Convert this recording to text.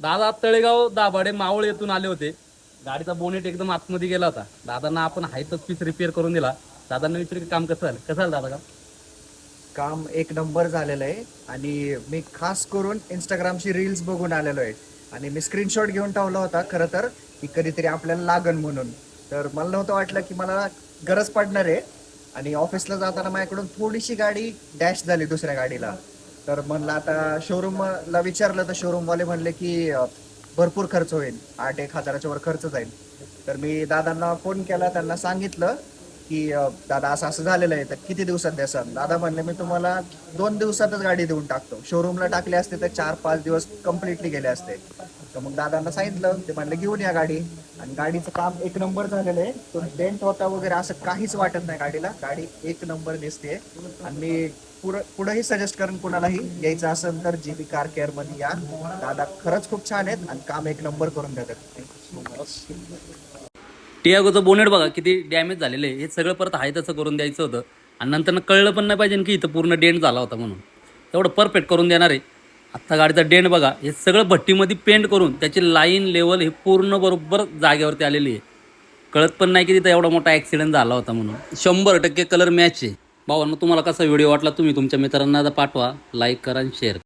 दादा तळेगाव दाभाडे मावळ येथून आले होते. गाडीचा बोनेट एकदम आतमध्ये गेला होता. दादांना आपण हायतच पीस रिपेअर करून दिला. दादांना विचार काम कसं झालं? कसं झालं दादा काम? काम एक नंबर झालेलं आहे. आणि मी खास करून इंस्टाग्रामची रील्स बघून आलेलो आहे. आणि मी स्क्रीनशॉट घेऊन ठेवला होता खरं तर की कधीतरी आपल्याला लागन म्हणून. तर मला नव्हतं वाटलं की मला गरज पडणार आहे. आणि ऑफिसला जाताना माझ्याकडून थोडीशी गाडी डॅश झाली दुसऱ्या गाडीला. तर म्हणलं आता शोरूमला विचारलं तर शोरूमवाले म्हणले की भरपूर खर्च होईल. आठ एक हजाराच्या वर खर्च जाईल. तर मी दादांना फोन केला त्यांना सांगितलं. की दादा असं असं झालेलं आहे तर किती दिवसात द्याल दादा म्हणले मी तुम्हाला दोन दिवसातच गाडी देऊन टाकतो. शोरूमला टाकले असते तर चार पाच दिवस कम्प्लिटली गेले असते. तर मग दादांना सांगितलं ते म्हणले घेऊन या गाडी. आणि गाडीचं काम एक नंबर झालेलं आहे. तो डेंट होता वगैरे असं काहीच वाटत नाही गाडीला. गाडी एक नंबर दिसते. आणि मी पुढं पुढंही सजेस्ट करेन कुणालाही यायचं असेल तर जी बी कार केअरमध्ये या. दादा खरंच खूप छान आहेत आणि काम एक नंबर करून देतात. टियागोचं बोनेट बघा किती डॅमेज झालेलं आहे. हे सगळं परत आहे तसं करून द्यायचं होतं. आणि नंतर कळलं पण नाही पाहिजे की इथं पूर्ण डेंट झाला होता म्हणून. तेवढं परफेक्ट करून देणार आहे. आत्ता गाडीचा डेंट बघा. हे सगळं भट्टीमध्ये पेंट करून त्याची लाईन लेवल हे पूर्ण बरोबर जागेवरती आलेली आहे. कळत पण नाही की तिथं एवढा मोठा ॲक्सिडेंट झाला होता म्हणून. शंभर टक्के कलर मॅच आहे. भावांना तुम्हाला कसा व्हिडिओ वाटला तुम्ही तुमच्या मित्रांना पाठवा. लाईक करा आणि शेअर